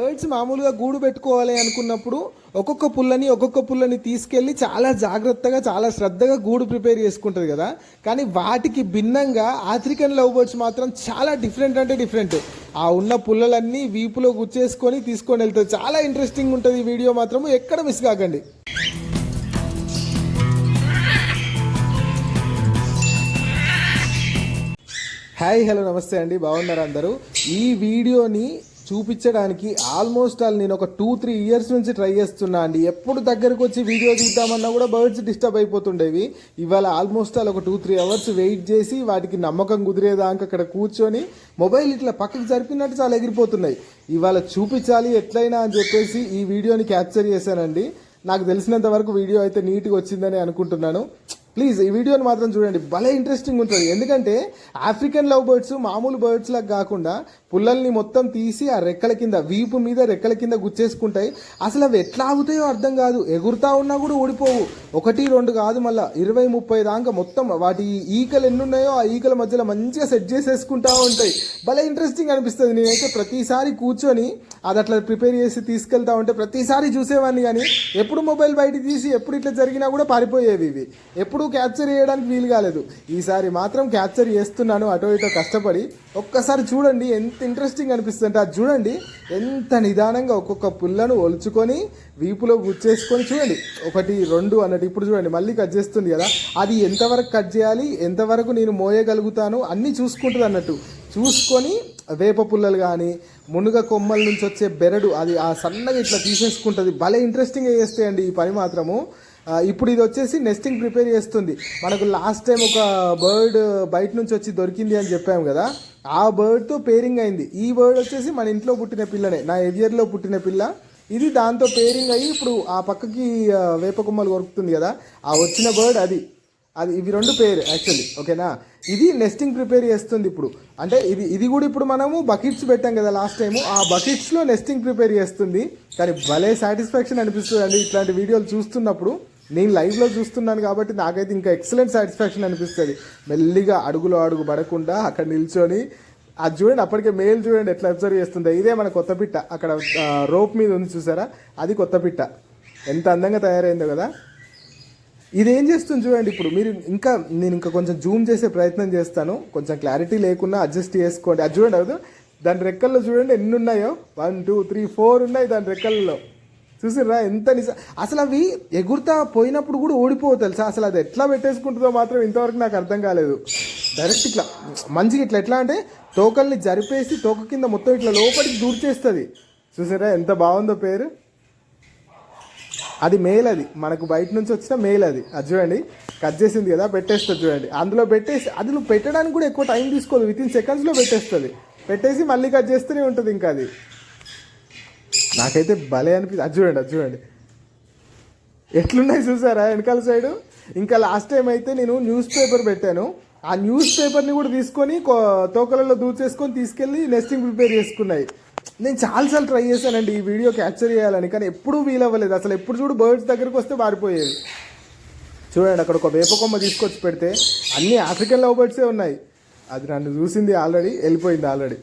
Birds మామూలుగా గూడు పెట్టుకోవాలి అనుకున్నప్పుడు ఒక్కొక్క పుల్లని ఒక్కొక్క పుల్లని తీసుకెళ్ళి చాలా జాగ్రత్తగా చాలా శ్రద్ధగా గూడు ప్రిపేర్ చేసుకుంటుంది కదా. కానీ వాటికి భిన్నంగా ఆఫ్రికన్ లవ్ బర్డ్స్ మాత్రం చాలా డిఫరెంట్ అంటే డిఫరెంట్ ఆ ఉన్న పుల్లలన్నీ వీపులో గుచ్చేసుకొని తీసుకొని వెళ్తుంది చాలా ఇంట్రెస్టింగ్ ఉంటుంది ఈ వీడియో మాత్రం ఎక్కడ మిస్ కాకండి. హాయ్ హలో నమస్తే అండి. బాగున్నారు అందరూ? ఈ వీడియోని చూపించడానికి ఆల్మోస్ట్ ఆల్ నేను ఒక టూ త్రీ ఇయర్స్ నుంచి ట్రై చేస్తున్నా అండి. ఎప్పుడు దగ్గరకు వచ్చి వీడియో తీద్దామన్నా కూడా బర్డ్స్ డిస్టర్బ్ అయిపోతుండేవి. ఇవాళ ఆల్మోస్ట్ ఆల్ ఒక టూ త్రీ అవర్స్ వెయిట్ చేసి వాటికి నమ్మకం కుదిరేదాకా అక్కడ కూర్చొని మొబైల్ ఇట్లా పక్కకు జరిపినట్టు చాలా ఎగిరిపోతున్నాయి. ఇవాళ చూపించాలి ఎట్లయినా అని చెప్పేసి ఈ వీడియోని క్యాప్చర్ చేశానండి. నాకు తెలిసినంత వరకు వీడియో అయితే నీట్గా వచ్చిందని అనుకుంటున్నాను. ప్లీజ్ ఈ వీడియోని మాత్రం చూడండి. భలే ఇంట్రెస్టింగ్ ఉంటుంది. ఎందుకంటే ఆఫ్రికన్ లవ్ బర్డ్స్ మామూలు బర్డ్స్ లాగా కాకుండా పుల్లల్ని మొత్తం తీసి ఆ రెక్కల కింద వీపు మీద రెక్కల కింద గుచ్చేసుకుంటాయి. అసలు అవి ఎట్లా ఆగుతాయో అర్థం కాదు. ఎగురుతా ఉన్నా కూడా ఊడిపోవు. ఒకటి రెండు కాదు మళ్ళీ ఇరవై ముప్పై దాకా మొత్తం వాటి ఈకలు ఎన్ని ఉన్నాయో ఆ ఈకల మధ్యలో మంచిగా సెట్ చేసేసుకుంటా ఉంటాయి. భలే ఇంట్రెస్టింగ్ అనిపిస్తుంది. నేనైతే ప్రతిసారి కూర్చొని అది అట్లా ప్రిపేర్ చేసి తీసుకెళ్తా ఉంటే ప్రతిసారి చూసేవాడిని కానీ ఎప్పుడు మొబైల్ బయట తీసి ఎప్పుడు ఇట్లా జరిగినా కూడా పారిపోయేవి ఇవి. ఎప్పుడు క్యాప్చర్ చేయడానికి వీలు కాలేదు. ఈసారి మాత్రం క్యాప్చర్ చేస్తున్నాను అటో ఇటో కష్టపడి. ఒక్కసారి చూడండి ఎంత ఇంట్రెస్టింగ్ అనిపిస్తుంది అది చూడండి. ఎంత నిదానంగా ఒక్కొక్క పుల్లను ఒలుచుకొని వీపులో గుచ్చేసుకొని చూడండి. ఒకటి రెండు అన్నట్టు ఇప్పుడు చూడండి మళ్ళీ కట్ చేస్తుంది కదా. అది ఎంతవరకు కట్ చేయాలి ఎంతవరకు నేను మోయగలుగుతాను అన్నీ చూసుకుంటుంది అన్నట్టు. చూసుకొని వేప పుల్లలు కానీ మునుగ కొమ్మల నుంచి వచ్చే బెరడు అది ఆ సన్నగా ఇట్లా తీసేసుకుంటుంది. భలే ఇంట్రెస్టింగ్గా చేస్తాయండి ఈ పని మాత్రము. ఇప్పుడు ఇది వచ్చేసి నెస్టింగ్ ప్రిపేర్ చేస్తుంది. మనకు లాస్ట్ టైం ఒక బర్డ్ బయట నుంచి వచ్చి దొరికింది అని చెప్పాము కదా ఆ బర్డ్తో పేరింగ్ అయింది. ఈ బర్డ్ వచ్చేసి మన ఇంట్లో పుట్టిన పిల్లనే నా ఎవియర్లో పుట్టిన పిల్ల. ఇది దాంతో పేరింగ్ అయ్యి ఇప్పుడు ఆ పక్కకి వేప కొమ్మలు కొరుకుతుంది కదా ఆ వచ్చిన బర్డ్ అది. అది ఇవి రెండు పేరు యాక్చువల్లీ ఓకేనా ఇది నెస్టింగ్ ప్రిపేర్ చేస్తుంది ఇప్పుడు. అంటే ఇది ఇది కూడా ఇప్పుడు మనము బకెట్స్ పెట్టాం కదా లాస్ట్ టైం ఆ బకెట్స్లో నెస్టింగ్ ప్రిపేర్ చేస్తుంది. కానీ భలే సాటిస్ఫాక్షన్ అనిపిస్తుంది అండి ఇట్లాంటి వీడియోలు చూస్తున్నప్పుడు. నేను లైవ్లో చూస్తున్నాను కాబట్టి నాకైతే ఇంకా ఎక్సలెంట్ సాటిస్ఫాక్షన్ అనిపిస్తుంది. మెల్లిగా అడుగులో అడుగు పడకుండా అక్కడ నిల్చొని అది చూడండి అప్పటికే మేల్ చూడండి ఎట్లా అబ్జర్వ్ చేస్తుందో. ఇదే మన కొత్త పిట్ట. అక్కడ రోప్ మీద ఉంది చూసారా? అది కొత్త పిట్ట. ఎంత అందంగా తయారైందో కదా? ఇది ఏం చేస్తుంది చూడండి ఇప్పుడు. మీరు ఇంకా నేను ఇంకా కొంచెం జూమ్ చేసే ప్రయత్నం చేస్తాను. కొంచెం క్లారిటీ లేకున్నా అడ్జస్ట్ చేసుకోండి. అది చూడండి అది దాని రెక్కల్లో చూడండి ఎన్ని ఉన్నాయో వన్ టూ త్రీ ఫోర్ ఉన్నాయి దాని రెక్కల్లో. చూసిర్రా? ఎంత నిజ? అసలు అవి ఎగురుతా పోయినప్పుడు కూడా ఓడిపోవు తెలుసా? అసలు అది ఎట్లా పెట్టేసుకుంటుందో మాత్రం ఇంతవరకు నాకు అర్థం కాలేదు. డైరెక్ట్ ఇట్లా మంచిగా ఇట్లా ఎట్లా అంటే తోకల్ని జరిపేసి తోక కింద మొత్తం ఇట్లా లోపలికి దూర్చేస్తుంది. చూసారా ఎంత బాగుందో పేరు? అది మెయిల్ అది. మనకు బయట నుంచి వచ్చిన మెయిల్ అది. అది చూడండి. కట్ చేసింది కదా పెట్టేస్తుంది చూడండి. అందులో పెట్టేసి అది నువ్వు పెట్టడానికి కూడా ఎక్కువ టైం తీసుకోదు. విత్ ఇన్ సెకండ్స్లో పెట్టేస్తుంది. పెట్టేసి మళ్ళీ కట్ చేస్తూనే ఉంటుంది ఇంకా అది. నాకైతే భలే అనిపిస్తుంది. అది చూడండి అది చూడండి. ఎట్లున్నాయి చూసారా వెనకాల సైడు ఇంకా లాస్ట్ టైం అయితే నేను న్యూస్ పేపర్ పెట్టాను. ఆ న్యూస్ పేపర్ని కూడా తీసుకొని కో- తోకలలో దూచేసుకొని తీసుకెళ్ళి నెస్టింగ్ ప్రిపేర్ చేసుకున్నాయి. నేను చాలాసార్లు ట్రై చేశానండి ఈ వీడియో క్యాప్చర్ చేయాలని కానీ ఎప్పుడూ వీల్ అవ్వలేదు అసలు ఎప్పుడు చూడు బర్డ్స్ దగ్గరికి వస్తే మారిపోయేది. చూడండి అక్కడ ఒక వేప కొమ్మ తీసుకొచ్చి పెడితే అన్ని ఆఫ్రికన్ లవ్ బర్డ్సే ఉన్నాయి. అది నన్ను చూసింది ఆల్రెడీ వెళ్ళిపోయింది ఆల్రెడీ.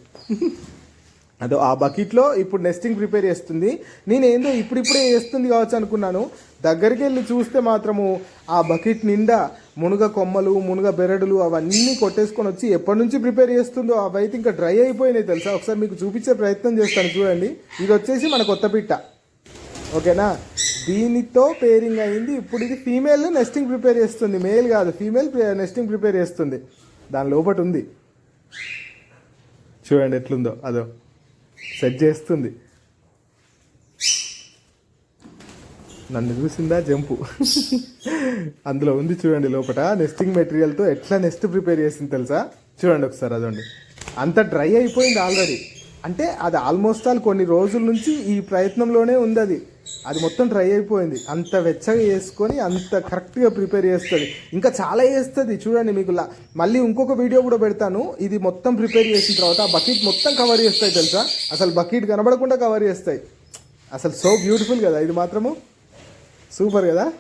అదో ఆ బకెట్లో ఇప్పుడు నెస్టింగ్ ప్రిపేర్ చేస్తుంది. నేను ఏందో ఇప్పుడిప్పుడే చేస్తుంది కావచ్చు అనుకున్నాను. దగ్గరికి వెళ్ళి చూస్తే మాత్రము ఆ బకెట్ నిండా మునుగ కొమ్మలు మునుగ బెరడులు అవన్నీ కొట్టేసుకొని వచ్చి ఎప్పటి నుంచి ప్రిపేర్ చేస్తుందో అవైతే ఇంకా డ్రై అయిపోయినాయి తెలుసా? ఒకసారి మీకు చూపించే ప్రయత్నం చేస్తాను చూడండి. ఇది వచ్చేసి మన కొత్త పిట్ట. ఓకేనా? దీనితో పేరింగ్ అయింది. ఇప్పుడు ఇది ఫీమేల్ నెస్టింగ్ ప్రిపేర్ చేస్తుంది. మేల్ కాదు ఫీమేల్ నెస్టింగ్ ప్రిపేర్ చేస్తుంది. దాని లోపట ఉంది. చూడండి ఎట్లుందో. అదో. సెట్ చేస్తుంది. నన్ను చూసిందా? జంపు. అందులో ఉంది చూడండి లోపల నెస్టింగ్ మెటీరియల్తో ఎట్లా నెస్ట్ ప్రిపేర్ చేసింది తెలుసా? చూడండి ఒకసారి అదండి. అంత డ్రై అయిపోయింది ఆల్రెడీ అంటే అది ఆల్మోస్ట్ ఆల్ కొన్ని రోజుల నుంచి ఈ ప్రయత్నంలోనే ఉంది అది. అది మొత్తం ట్రై అయిపోయింది. అంత వెచ్చగా చేసుకొని అంత కరెక్ట్గా ప్రిపేర్ చేస్తుంది. ఇంకా చాలా చేస్తుంది. చూడండి మీకు మళ్ళీ ఇంకొక వీడియో కూడా పెడతాను. ఇది మొత్తం ప్రిపేర్ చేసిన తర్వాత ఆ బకెట్ మొత్తం కవర్ చేస్తాయి తెలుసా? అసలు బకెట్ కనబడకుండా కవర్ చేస్తాయి. అసలు సో బ్యూటిఫుల్ కదా. ఇది మాత్రము? సూపర్ కదా?